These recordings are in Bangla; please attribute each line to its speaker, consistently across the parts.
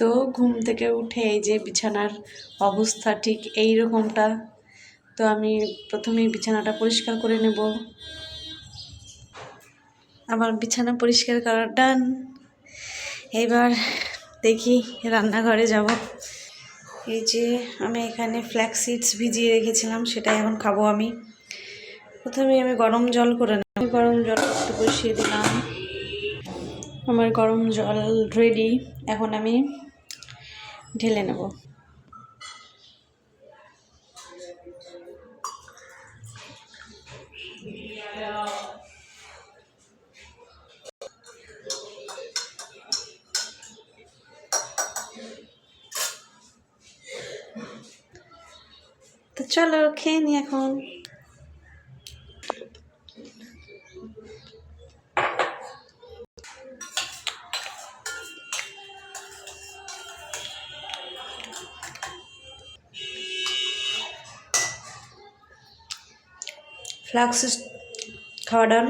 Speaker 1: তো ঘুম থেকে উঠে এই যে বিছানার অবস্থা ঠিক এই রকমটা তো আমি প্রথমেই বিছানাটা পরিষ্কার করে নেব। আমার বিছানা পরিষ্কার করা ডান। এবার দেখি রান্নাঘরে যাব। এই যে আমি এখানে ফ্ল্যাক্স সিডস ভিজিয়ে রেখেছিলাম, সেটাই এখন খাব আমি। প্রথমে আমি গরম জল করে নিলাম গরম জল একটু বসিয়ে দিলাম। আমার গরম জল রেডি এখন আমি ঢেলে নেব। তো চলো খেয়ে নি এখন। ফ্লাক্স খাওয়া ডান।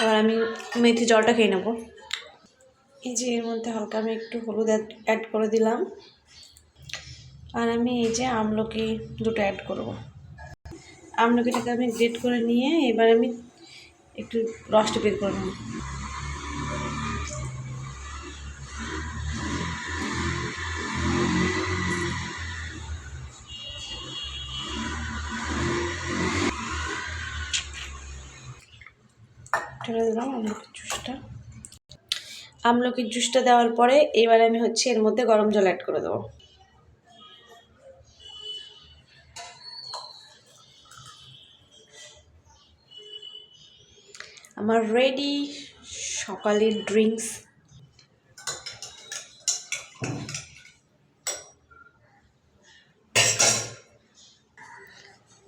Speaker 1: এবার আমি মেথি জলটা খেয়ে নেব। এই যে এর মধ্যে হালকা আমি একটু হলুদ অ্যাড করে দিলাম। আর আমি এই যে আমলকি দুটো অ্যাড করব। আমলকিটাকে আমি গ্রেট করে নিয়ে এবার আমি একটু রসটা বের করে নেব। ঢেলে দিলাম, আমলকির জুসটা। আমলকির জুসটা দেওয়ার পরে এবার আমি হচ্ছে এর মধ্যে গরম জল অ্যাড করে দেবো। আমার রেডি সকালের ড্রিঙ্কস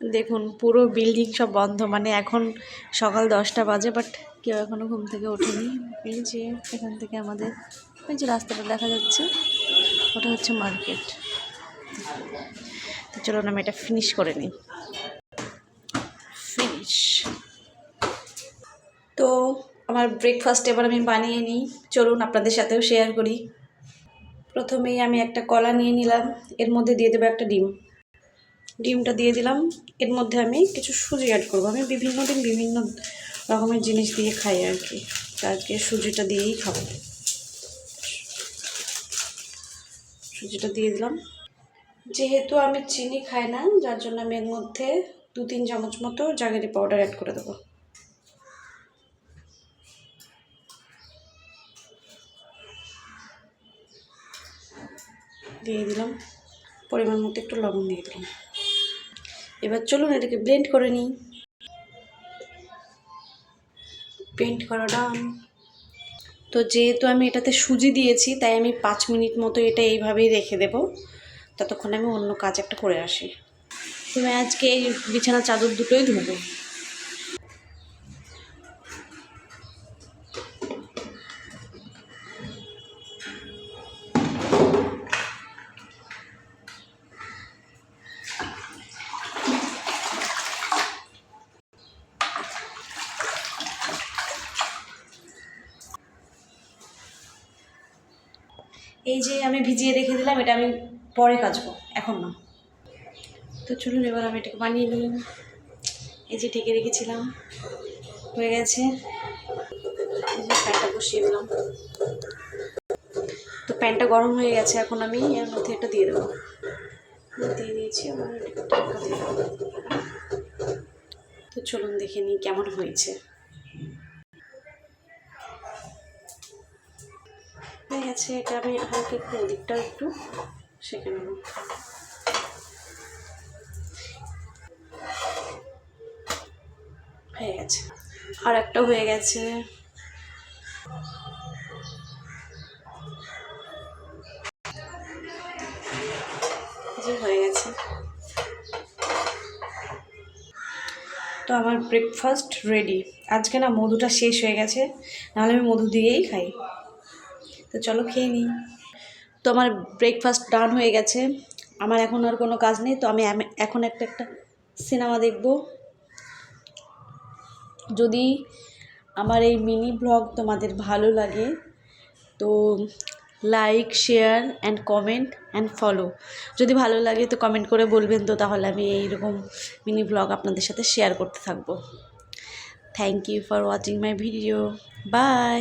Speaker 1: দেখুন, পুরো বিল্ডিং সব বন্ধ মানে এখন সকাল দশটা বাজে বাট কেউ এখনও ঘুম থেকে ওঠেনি। এই যে এখান থেকে আমাদের ওই যে রাস্তাটা দেখা যাচ্ছে, ওটা হচ্ছে মার্কেট। তো চলুন আমি এটা ফিনিশ করে নিই। ফিনিশ তো আমার ব্রেকফাস্ট এবার আমি বানিয়ে নিই। চলুন আপনাদের সাথেও শেয়ার করি। প্রথমেই আমি একটা কলা নিয়ে নিলাম, এর মধ্যে দিয়ে দেবো একটা ডিম। ডিমটা দিয়ে দিলাম, এর মধ্যে আমি কিছু সুজি অ্যাড করব। আমি বিভিন্ন দিন বিভিন্ন রকমের জিনিস দিয়ে খাই আর কি। আজকে সুজিটা দিয়েই খাব। সুজিটা দিয়ে দিলাম। যেহেতু আমি চিনি খাই না, যার জন্য আমি এর মধ্যে দু তিন চামচ মতো জাগেরি পাউডার অ্যাড করে দেবো। দিয়ে দিলাম। পরিমাণ মতো একটু লবণ দিয়ে দিলাম। এবার চলুন এটাকে ব্লেন্ড করে নিই। ব্লেন্ড করাটা তো যেহেতু আমি এটাতে সুজি দিয়েছি, তাই আমি পাঁচ মিনিট মতো এটা এইভাবেই রেখে দেব। ততক্ষণে আমি অন্য কাজ একটা করে আসি। তুমি আজকে এই বিছানা চাদর দুটোই ধুবো। এই যে আমি ভিজিয়ে রেখে দিলাম, এটা আমি পরে কাচবো, এখন না। তো চলুন, এবার আমি এটাকে বানিয়ে নিই। এই যে ঢেকে রেখেছিলাম, হয়ে গেছে। এই যে বসিয়ে দিলাম। তো প্যানটা গরম হয়ে গেছে, এখন আমি এর মধ্যে এটা দিয়ে দেবো। দিয়ে দিয়েছি আমার। তো চলুন দেখে নিই কেমন হয়েছে। হয়ে গেছে, এটা আমি হালকা একটু ওদিকটা একটু সেঁকে নেব। হয়ে গেছে। আর একটা হয়ে গেছে। যে হয়ে গেছে। তো আমার ব্রেকফাস্ট রেডি আজকে না মধুটা শেষ হয়ে গেছে, নাহলে আমি মধু দিয়েই খাই। তো চলো খেয়ে নিই। তো আমার ব্রেকফাস্ট ডান হয়ে গেছে। আমার এখন আর কোনো কাজ নেই, তো আমি এখন একটা একটা সিনেমা দেখব। যদি আমার এই মিনি ব্লগ তোমাদের ভালো লাগে, তো like share and comment and follow যদি ভালো লাগে তো কমেন্ট করে বলবেন তো, তাহলে আমি এইরকম মিনি ব্লগ আপনাদের সাথে শেয়ার করতে থাকব। Thank you for watching my video bye